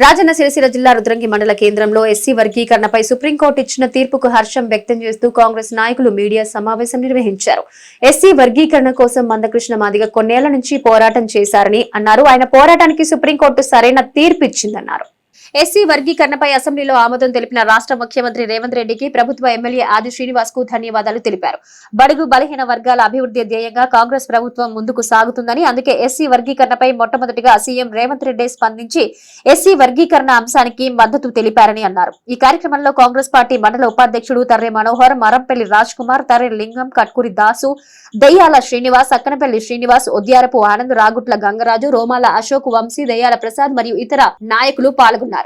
రాజన్న సిరిసిల్ల జిల్లా రుద్రంగి మండల కేంద్రంలో ఎస్సీ వర్గీకరణపై సుప్రీంకోర్టు ఇచ్చిన తీర్పుకు హర్షం వ్యక్తం చేస్తూ కాంగ్రెస్ నాయకులు మీడియా సమావేశం నిర్వహించారు. ఎస్సీ వర్గీకరణ కోసం మందకృష్ణ మాదిగ కొన్నేళ్ళ నుంచి పోరాటం చేశారని అన్నారు. ఆయన పోరాటానికి సుప్రీంకోర్టు సరైన తీర్పు ఇచ్చిందన్నారు. ఎస్సీ వర్గీకరణపై అసెంబ్లీలో ఆమోదం తెలిపిన రాష్ట్ర ముఖ్యమంత్రి రేవంత్ రెడ్డికి ప్రభుత్వ ఎమ్మెల్యే ఆది శ్రీనివాస్కు ధన్యవాదాలు తెలిపారు. బడుగు బలహీన వర్గాల అభివృద్ధి ధ్యేయంగా కాంగ్రెస్ ప్రభుత్వం ముందుకు సాగుతుందని అందుకే ఎస్సీ వర్గీకరణపై మొట్టమొదటిగా సీఎం రేవంత్ రెడ్డి స్పందించి ఎస్సీ వర్గీకరణ అంశానికి మద్దతు తెలిపారని అన్నారు. ఈ కార్యక్రమంలో కాంగ్రెస్ పార్టీ మండల ఉపాధ్యక్షుడు తర్రె మనోహర్ మరంపల్లి రాజ్ కుమార్ తర్రె లింగం కట్కూరి దాసు దయ్యాల శ్రీనివాస్ అక్కనపల్లి శ్రీనివాస్ ఉద్యారపు ఆనంద్ రాగుట్ల గంగరాజు రోమాల అశోక్ వంశీ దయ్యాల ప్రసాద్ మరియు ఇతర నాయకులు పాల్గొన్నారు.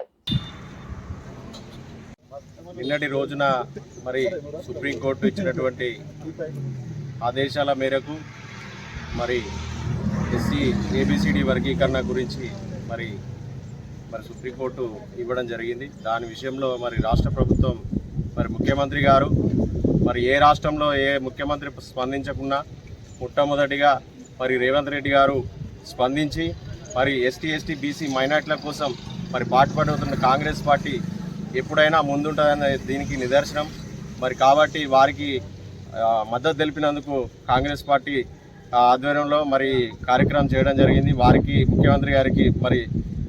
నిన్నటి రోజున మరి సుప్రీంకోర్టు ఇచ్చినటువంటి ఆదేశాల మేరకు మరి ఎస్సీ ఏబిసిడి వర్గీకరణ గురించి మరి మరి సుప్రీంకోర్టు ఇవ్వడం జరిగింది. దాని విషయంలో మరి రాష్ట్ర ప్రభుత్వం మరి ముఖ్యమంత్రి గారు మరి ఏ రాష్ట్రంలో ఏ ముఖ్యమంత్రి స్పందించకుండా మొట్టమొదటిగా మరి రేవంత్ రెడ్డి గారు స్పందించి మరి ఎస్టీ ఎస్టీ బీసీ మైనార్టీల కోసం మరి పాటుపడుతున్న కాంగ్రెస్ పార్టీ ఎప్పుడైనా ముందుంటుందనే దీనికి నిదర్శనం. మరి కాబట్టి వారికి మద్దతు తెలిపినందుకు కాంగ్రెస్ పార్టీ ఆధ్వర్యంలో మరి కార్యక్రమం చేయడం జరిగింది. వారికి ముఖ్యమంత్రి గారికి మరి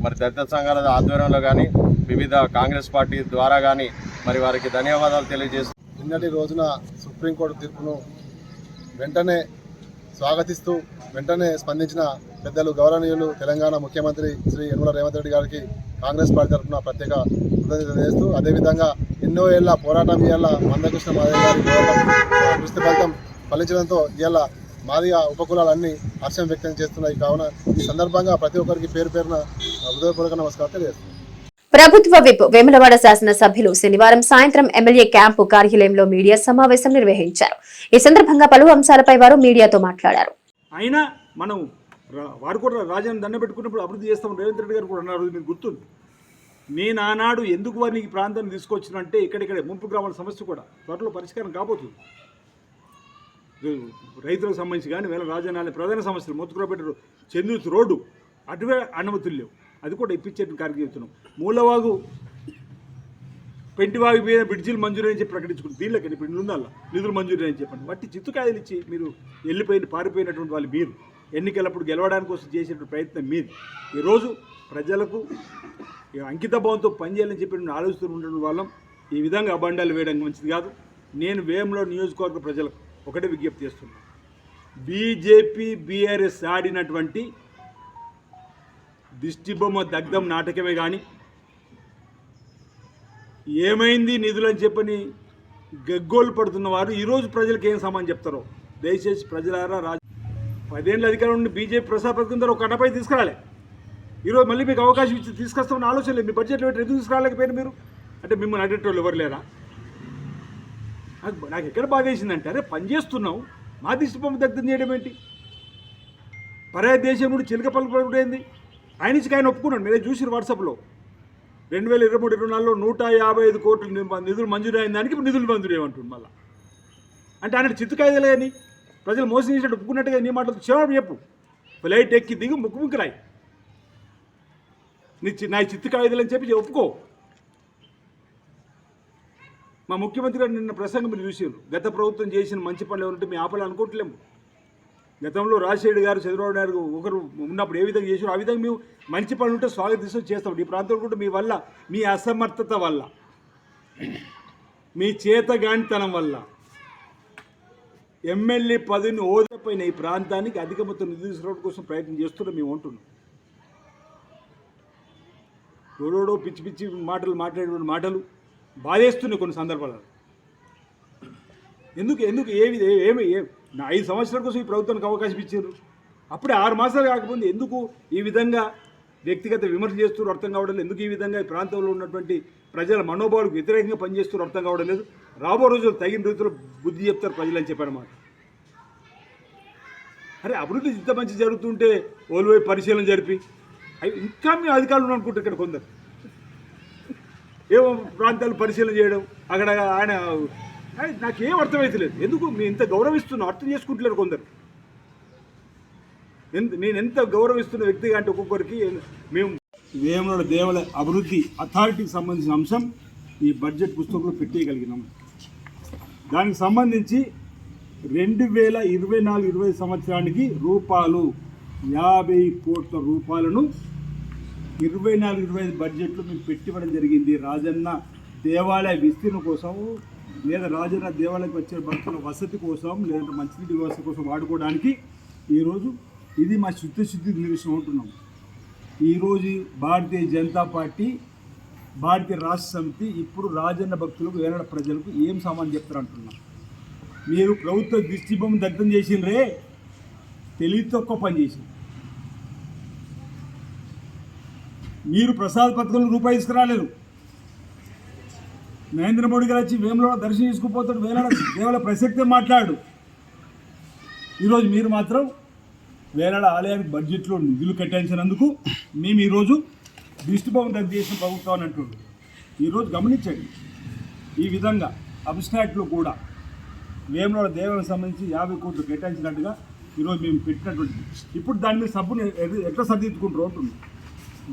మరి దళిత సంఘాల ఆధ్వర్యంలో కానీ వివిధ కాంగ్రెస్ పార్టీ ద్వారా కానీ మరి వారికి ధన్యవాదాలు తెలియజేస్తూ నిన్నటి రోజున సుప్రీంకోర్టు తీర్పును వెంటనే స్వాగతిస్తూ వెంటనే స్పందించిన పెద్దలు గౌరవనీయులు తెలంగాణ ముఖ్యమంత్రి శ్రీ యనమల రేవంత్ రెడ్డి గారికి కాంగ్రెస్ పార్టీ తరఫున ప్రత్యేక కృతజ్ఞతలు చేస్తూ అదేవిధంగా ఎన్నో ఏళ్ళ పోరాటం ఇవాళ మందకృష్ణ మాదయ్య గారి కృషి ఫలితం ఫలించడంతో ఇవాళ మాదిగా ఉపకులాలన్నీ హర్షం వ్యక్తం చేస్తున్నాయి. కావున ఈ సందర్భంగా ప్రతి ఒక్కరికి పేరు పేరున హృదయపూర్వక నమస్కారం తెలియజేస్తున్నాను. ప్రభుత్వ విప్ వేములవాడ శాసన సభ్యులు శనివారం సాయంత్రం ఎమ్మెల్యే క్యాంపు కార్యాలయంలో మీడియా సమావేశం నిర్వహించారు. ఈ సందర్భంగా పలు అంశాలపై వారు మీడియాతో మాట్లాడారు. అయినా మనం వారు కూడా రాజ్యాన్ని దండ పెట్టుకున్నప్పుడు అభివృద్ధి చేస్తాం రేవంత్ రెడ్డి గారు కూడా అన్నారు మీకు గుర్తుంది. నేను ఆనాడు ఎందుకు వారిని ఈ ప్రాంతాన్ని తీసుకొచ్చినంటే ఇక్కడిక్కడే ముంపు గ్రామాల సమస్య కూడా త్వరలో పరిష్కారం కాబోతుంది. రైతులకు సంబంధించి కానీ వేల రాజధాని ప్రధాన సమస్యలు మొత్తుకురబెట్టారు చెందుతు రోడ్డు అటువే అనుమతులు లేవు. అది కూడా ఇప్పించేట్టు కార్యక్రమం మూలవాగు పెంటివాగు మీద బ్రిడ్జిలు మంజూరు అని చెప్పి ప్రకటించుకుంది దీనిలోకి ఇప్పుడు నిందాల నిధులు మంజూరు అని చెప్పండి. వాటి చిత్తుకాయలు ఇచ్చి మీరు వెళ్ళిపోయిన పారిపోయినటువంటి వాళ్ళు మీరు. ఎన్నికలప్పుడు గెలవడానికి కోసం చేసేటువంటి ప్రయత్నం మీది. ఈరోజు ప్రజలకు అంకిత భావంతో పనిచేయాలని చెప్పి నేను ఆలోచిస్తూ ఉండడం వాళ్ళం ఈ విధంగా అబండాలు వేయడం మంచిది కాదు. నేను వేయంలో నియోజకవర్గ ప్రజలకు ఒకటే విజ్ఞప్తి చేస్తున్నాను. బీజేపీ బీఆర్ఎస్ ఆడినటువంటి దిష్టిబొమ్మ దగ్ధం నాటకమే కానీ ఏమైంది నిధులు అని చెప్పని గగ్గోలు పడుతున్న వారు ఈరోజు ప్రజలకు ఏం సమానం చెప్తారో? దయచేసి ప్రజలారా రాజ పదేళ్ళు అధికారం నుండి బీజేపీ ప్రసాద్ పథకం ద్వారా ఒక అటపై తీసుకురాలే. ఈరోజు మళ్ళీ మీకు అవకాశం ఇచ్చి తీసుకొస్తామని ఆలోచన లేదు. మీ బడ్జెట్లో పెట్టి ఎందుకు తీసుకురాలేకపోయారు మీరు? అంటే మిమ్మల్ని అడ్డేటోళ్ళు ఎవరు లేరా? నాకు నాకు ఎక్కడ బాధ వేసిందంటే అరే పని చేస్తున్నావు. మా దిష్టిబొమ్మ దగ్ధం చేయడం ఏంటి? పరాయ దేశం నుండి చిలక పలుకుడైంది ఆయన నుంచి ఆయన ఒప్పుకున్నాడు. మీరే చూసి వాట్సాప్లో. రెండు వేల ఇరవై మూడు ఇరవై నాలుగులో నూట యాభై ఐదు కోట్లు నిధులు మంజూరు అయిన దానికి నిధులు మంజూరు ఏమంటుంది మళ్ళీ? అంటే ఆయన చిత్తుకాయదలే అని. ప్రజలు మోసం చేసినట్టు ఒప్పుకున్నట్టుగా నీ మాటలు క్షేమం చెప్పు. ఫ్లైట్ ఎక్కి దిగు ముక్కు ముక్కురాయి నీ నా చిత్తు కాగితాలని చెప్పి ఒప్పుకో. మా ముఖ్యమంత్రి గారు నిన్న ప్రసంగం మీరు చూసారు గత ప్రభుత్వం చేసిన మంచి పనులు ఎవరంటే మేము ఆపాలనుకోవట్లేము గతంలో రాజశేఖర్ గారు చంద్రబాబు నాయుడు గారు ఒకరు ఉన్నప్పుడు ఏ విధంగా చేసారు ఆ విధంగా మేము మంచి పనులు ఉంటే స్వాగతిస్తూ చేస్తాం. ఈ ప్రాంతంలో కూడా మీ వల్ల మీ అసమర్థత వల్ల మీ చేతగానితనం వల్ల. ఎమ్మెల్యే పదవిని ఓదపోయిన ఈ ప్రాంతానికి అధిక మొత్తం నిధులు తీసుకురావడం కోసం ప్రయత్నం చేస్తున్నాం మేము ఉంటున్నాం ఎవరోడో పిచ్చి పిచ్చి మాటలు మాట్లాడేటువంటి మాటలు బాధేస్తున్నాయి కొన్ని సందర్భాలలో. ఎందుకు ఎందుకు ఏమి ఏ- ఏమి నా ఐదు సంవత్సరాల కోసం ఈ ప్రభుత్వానికి అవకాశం ఇచ్చారు? అప్పుడే ఆరు మాసాలు కాకముందు ఎందుకు ఈ విధంగా వ్యక్తిగత విమర్శ చేస్తూ అర్థం కావడం లేదు? ఎందుకు ఈ విధంగా ఈ ప్రాంతంలో ఉన్నటువంటి ప్రజల మనోభావాలకు వ్యతిరేకంగా పనిచేస్తూ అర్థం కావడం లేదు? రాబో రోజులు తగిన రీతిలో బుద్ధి చెప్తారు ప్రజలు అని చెప్పారన్నమాట అరే అభివృద్ధి ఇంత మంచి జరుగుతుంటే ఓల్వై పరిశీలన జరిపి. అవి ఇంకా మీ అధికారులు అనుకుంటారు ఇక్కడ కొందరు. ఏమో ప్రాంతాలు పరిశీలన చేయడం అక్కడ ఆయన ఆయన నాకేం అర్థమవుతలేదు ఎందుకు మీ ఇంత గౌరవిస్తున్నా అర్థం చేసుకుంటున్నారు కొందరు. ఎంత నేను ఎంత గౌరవిస్తున్న వ్యక్తిగా అంటే ఒక్కొక్కరికి మేము వేముల దేవాలయ అభివృద్ధి అథారిటీకి సంబంధించిన అంశం ఈ బడ్జెట్ పుస్తకంలో పెట్టేయగలిగినాము దానికి సంబంధించి రెండు వేల ఇరవై నాలుగు ఇరవై సంవత్సరానికి రూపాయలు యాభై కోట్ల రూపాయలను ఇరవై నాలుగు ఇరవై ఐదు బడ్జెట్లో మేము పెట్టివ్వడం జరిగింది. రాజన్న దేవాలయ విస్తీర్ణం కోసం లేదా రాజన్న దేవాలయకు వచ్చే భక్తుల వసతి కోసం లేదంటే మంచినీటి వ్యవస్థ కోసం వాడుకోవడానికి ఈరోజు ఇది మా శుద్ధ శుద్ధి నిరసన ఉంటున్నాం ఈరోజు భారతీయ జనతా పార్టీ భారతీయ రాష్ట్ర సమితి ఇప్పుడు రాజన్న భక్తులకు వేలాడ ప్రజలకు ఏం సామాన్ చెప్తారు అంటున్నా మీరు ప్రభుత్వ దృష్టిబొమ్మ దగ్ధం చేసిండ్రే తెలివి తక్కువ పని చేసింది మీరు ప్రసాద్ పథకంలో రూపాయి తీసుకురాలేదు. నరేంద్ర మోడీ గారు వచ్చి వేములో దర్శనం చేసుకుపోతాడు వేలాడ కేవలం ప్రసక్తే మాట్లాడు. ఈరోజు మీరు మాత్రం వేలాడ ఆలయానికి బడ్జెట్లో నిధులు కేటాయించినందుకు మేము ఈరోజు దిష్టిబొమ్మ దగ్గర చేసిన ప్రభుత్వం అని అంటున్నాడు ఈరోజు గమనించండి. ఈ విధంగా అబ్స్ట్రాక్ట్లో కూడా వేముల దేవాలకు సంబంధించి యాభై కోట్లు కేటాయించినట్టుగా ఈరోజు మేము పెట్టినటువంటి ఇప్పుడు దాని మీద సబ్బుని ఎట్లా సర్దిద్దుకుంటారు అంటుంది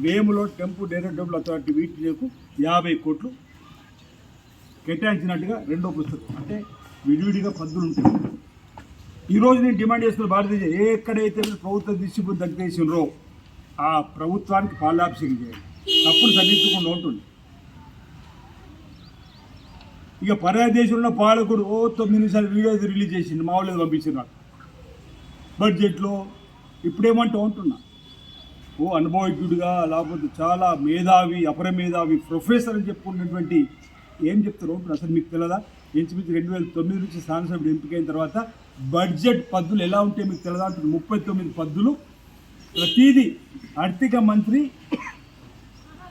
వేములో టెంపు డైరెక్ట్ డబ్బులు అథారిటీ వీటికు యాభై కోట్లు కేటాయించినట్టుగా రెండో పుస్తకం. అంటే విడివిడిగా పద్దులు ఉంటాయి. ఈరోజు నేను డిమాండ్ చేస్తున్న భారతదేశం ఎక్కడైతే ప్రభుత్వ దగ్గర చేసినరో ఆ ప్రభుత్వానికి పాలాభిషేకం చేయాలి. తప్పులు సరిదిద్దకుండా ఉంటుంది. ఇక పర్యాయ దేశంలో పాలకుడు ఓ తొమ్మిది నిమిషాలు వీడియో రిలీజ్ చేసిండు మా వాళ్ళు పంపించిన నాకు బడ్జెట్లో ఇప్పుడేమంటూ ఉంటున్నా. ఓ అనుభవజ్ఞుడిగా లేకపోతే చాలా మేధావి అపర మేధావి ప్రొఫెసర్ అని చెప్పుకున్నటువంటి ఏం చెప్తారు ఉంటున్నా అసలు మీకు తెలియదా ఇంచుమించు రెండు వేల తొమ్మిది నుంచి శాసనసభ్యుడు ఎంపికైన తర్వాత బడ్జెట్ పద్దులు ఎలా ఉంటే మీకు తెలియదా అంటుంది ముప్పై తొమ్మిది పద్దులు ప్రతిదీ ఆర్థిక మంత్రి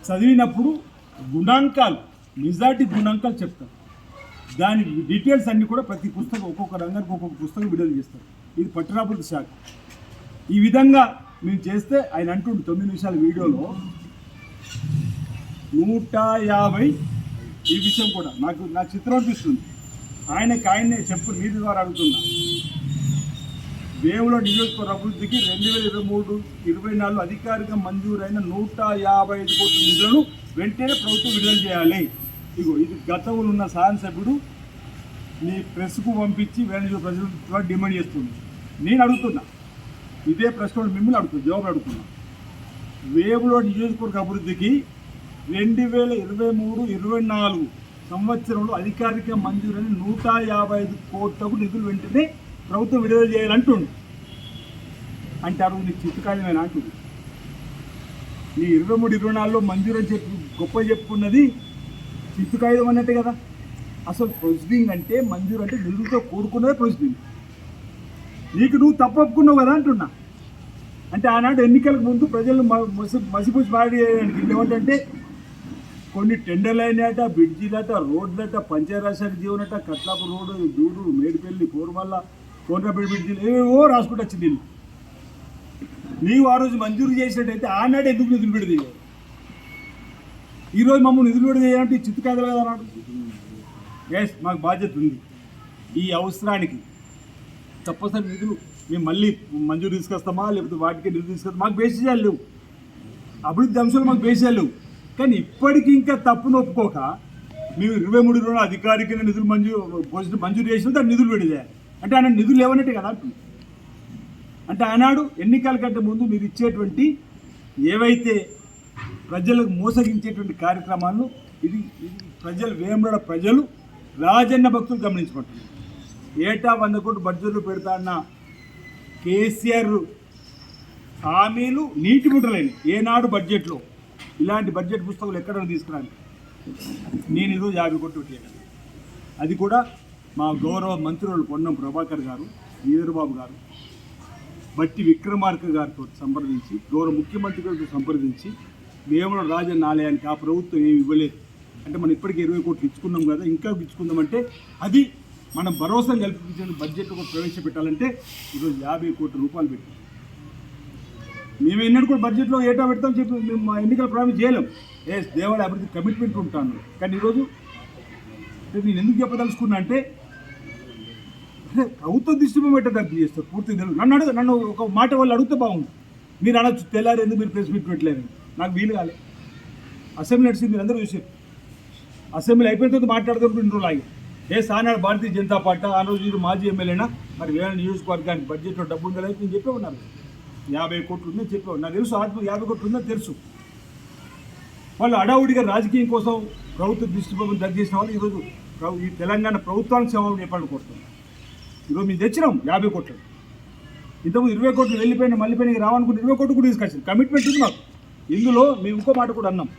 చదివినప్పుడు గుణాంకాలు మెజార్టీ గుణాంకాలు చెప్తారు. దాని డీటెయిల్స్ అన్నీ కూడా ప్రతి పుస్తకం ఒక్కొక్క రంగానికి ఒక్కొక్క పుస్తకం విడుదల చేస్తారు. ఇది పట్టణాభివృద్ధి శాఖ. ఈ విధంగా మేము చేస్తే ఆయన అంటుండే తొమ్మిది నిమిషాల వీడియోలో నూట యాభై ఈ విషయం కూడా నాకు నా చిత్రం అనిపిస్తుంది. ఆయనకి ఆయనే చెప్పు నీటి ద్వారా అడుగుతున్నా. వేముల నియోజకవర్గ అభివృద్ధికి రెండు వేల ఇరవై మూడు ఇరవై నాలుగు అధికారిక మంజూరైన నూట యాభై ఐదు కోట్ల నిధులను వెంటనే ప్రభుత్వం విడుదల చేయాలి. ఇగో ఇది గతంలో ఉన్న శాసనసభ్యుడు మీ ప్రెస్కు పంపించి వేణు ప్రజలు డిమాండ్ చేస్తుంది. నేను అడుగుతున్నా. ఇదే ప్రశ్న మిమ్మల్ని అడుగుతున్నా జవాబు అడుగుతున్నా. వేములో నియోజకవర్గ అభివృద్ధికి రెండు వేల ఇరవై మూడు ఇరవై నాలుగు సంవత్సరంలో అధికారిక మంజూరైన నూట యాభై ఐదు కోట్లకు నిధులు వెంటనే ప్రభుత్వం విడుదల చేయాలంటుండు అంటే అడుగు నీ చిత్తకాయమేనా అంటుంది నీ ఇరవై మూడు ఇరవై నాలుగులో మంజూరు అని చెప్పి గొప్ప చెప్పుకున్నది చిత్తుకాయుధం అన్నట్టే కదా. అసలు ప్రొసీడింగ్ అంటే మంజూరు అంటే నిధులతో కూడుకున్నదే ప్రొసీడింగ్. నీకు నువ్వు తప్పకున్నావు కదా అంటున్నా. అంటే ఆనాడు ఎన్నికలకు ముందు ప్రజలు మ- మసి మసిపూసి మాడి ఏమంటే కొన్ని టెండర్లు అయినాయట బ్రిడ్జీలట రోడ్లట పంచరాశాఖ జీవనట కట్లాపు రోడ్డు దూడు మేడిపల్లి కోరుమల్ల కోనరాపేట బ్రిడ్జీలు ఏవేవో రాసుకుంటూ వచ్చింది నీవు ఆ రోజు మంజూరు చేసినట్టయితే ఆనాడు ఎందుకు నిధులు విడుదల ఈరోజు మమ్మల్ని నిధులు విడుదల చేయాలంటే చిత్తు కాదు కదా అన్నాడు. ఎస్ మాకు బాధ్యత ఉంది. ఈ అవసరానికి తప్పనిసరి నిధులు మేము మళ్ళీ మంజూరు తీసుకొస్తామా లేకపోతే వాటికి నిధులు తీసుకొస్తామా? మాకు బేసిజాలు లేవు. అభివృద్ధి అంశాలు మాకు బేసిజాలు లేవు. కానీ ఇప్పటికీ ఇంకా తప్పును ఒప్పుకోక మేము ఇరవై మూడు రోజులు అధికారికంగా నిధులు మంజూరు మంజూరు చేసిన దాన్ని నిధులు విడుదల అంటే ఆయన నిధులు లేవనట్టు కదా అంటే ఆనాడు ఎన్నికల కంటే ముందు మీరు ఇచ్చేటువంటి ఏవైతే ప్రజలకు మోసగించేటువంటి కార్యక్రమాలను ఇది ప్రజలు వేమడ ప్రజలు రాజన్న భక్తులు గమనించబడుతున్నారు ఏటా వంద కోట్లు బడ్జెట్లు పెడతా అన్న కేసీఆర్ హామీలు నీటి ముట్టలేని. ఏనాడు బడ్జెట్లో ఇలాంటి బడ్జెట్ పుస్తకాలు ఎక్కడ తీసుకురాను? నేను ఈరోజు యాభై కోట్లు పెట్టాను. అది కూడా మా గౌరవ మంత్రులు పొన్నం ప్రభాకర్ గారు వీరబాబు గారు బట్టి విక్రమార్క గారితో సంప్రదించి గౌరవ ముఖ్యమంత్రి గారితో సంప్రదించి వేముల రాజన్న ఆలయానికి ఆ ప్రభుత్వం ఏమి ఇవ్వలేదు. అంటే మనం ఇప్పటికీ ఇరవై కోట్లు ఇచ్చుకున్నాం కదా ఇంకా ఇచ్చుకుందామంటే అది మనం భరోసా కల్పించిన బడ్జెట్ కూడా ప్రవేశపెట్టాలంటే ఈరోజు యాభై కోట్ల రూపాయలు పెట్టాం. మేము ఎన్నడూ కూడా బడ్జెట్లో ఏటా పెడతాం చెప్పి మేము మా ఎన్నికల ప్రారంభం చేయలేం. ఏ దేవాలయ అభివృద్ధి కమిట్మెంట్ ఉంటాను. కానీ ఈరోజు నేను ఎందుకు చెప్పదలుచుకున్నా అంటే ప్రభుత్వ దృష్టి పెట్టదర్థం చేస్తారు పూర్తి తెలుగు నన్ను అడుగు నన్ను ఒక మాట వాళ్ళు అడిగితే బాగుంది మీరు అనొచ్చు తెల్లారు ఎందుకు మీరు ప్రెస్ మీట్ పెట్టలేదు? నాకు వీలు కాలే. అసెంబ్లీ నడిచింది మీరు అందరూ చూసారు. అసెంబ్లీ అయిపోయిన తర్వాత మాట్లాడుతున్నప్పుడు రెండు రోజులు ఆగి. ఏ సానాడు భారతీయ జనతా పార్టీ ఆ రోజు మాజీ ఎమ్మెల్యేనా? మరి వేరే నియోజకవర్గానికి బడ్జెట్లో డబ్బు ఉందా లేదు నేను చెప్పే ఉన్నాను. యాభై కోట్లు ఉందని చెప్పే నాకు తెలుసు ఆత్మ యాభై కోట్లు ఉందని తెలుసు. వాళ్ళు అడావుడిగా రాజకీయం కోసం ప్రభుత్వ దృష్టి ప్రభుత్వం చేసిన వాళ్ళు ఈరోజు ఈ తెలంగాణ ప్రభుత్వానికి సేవలు చెప్పాలని కోరుతున్నారు. ఈరోజు మేము తెచ్చినాం యాభై కోట్లు. ఇంతకు ఇరవై కోట్లు వెళ్ళిపోయిన మళ్ళీ రావాలనుకుంటే ఇరవై కోట్లు కూడా తీసుకొచ్చింది కమిట్మెంట్ ఉంది మాకు. ఇందులో మేము ఇంకో మాట కూడా అన్నాం.